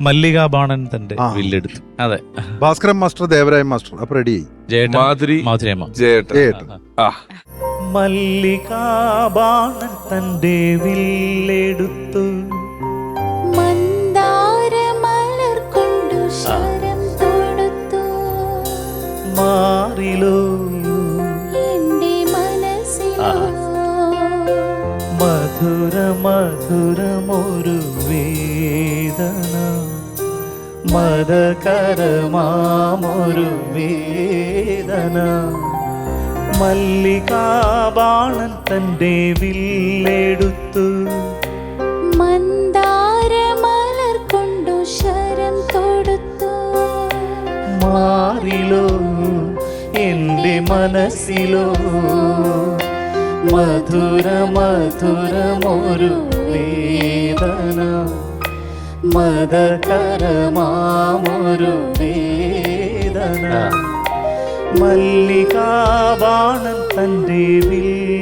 മല്ലികാബാണൻ തന്റെ ആ. വില്ലെടുത്തു. അതെ. Bhaskaran master Devaraya master. അപ്പൊ റെഡി ജയേട്ടൻ. മാധുരി. മാധുരിയമ്മ. ജയേട്ടൻ. ജയേട്ടൻ. ആ. മല്ലികാബാണൻ തന്റെ വില്ലെടുത്തു. മന്ദാരമലർ കൊണ്ടു ശരം തൊടുത്തു. മാറിലോ. എന്റെ മനസ്സിലോ. മധുര മധുരമൊരു വേദന. മതകരമാമൊരു വേദന. മല്ലികാബാണൻ തന്റെ വില്ലെടുത്തു മന്ദാരമലർ കൊണ്ടു ശരം തൊടുത്തു. മാറിലോ എന്റെ മനസ്സിലോ? മധുര മധുരമൊരു വേദന. മതകരമാമൊരു വേദന. മല്ലികാബാണൻ തന്റെ വിൽ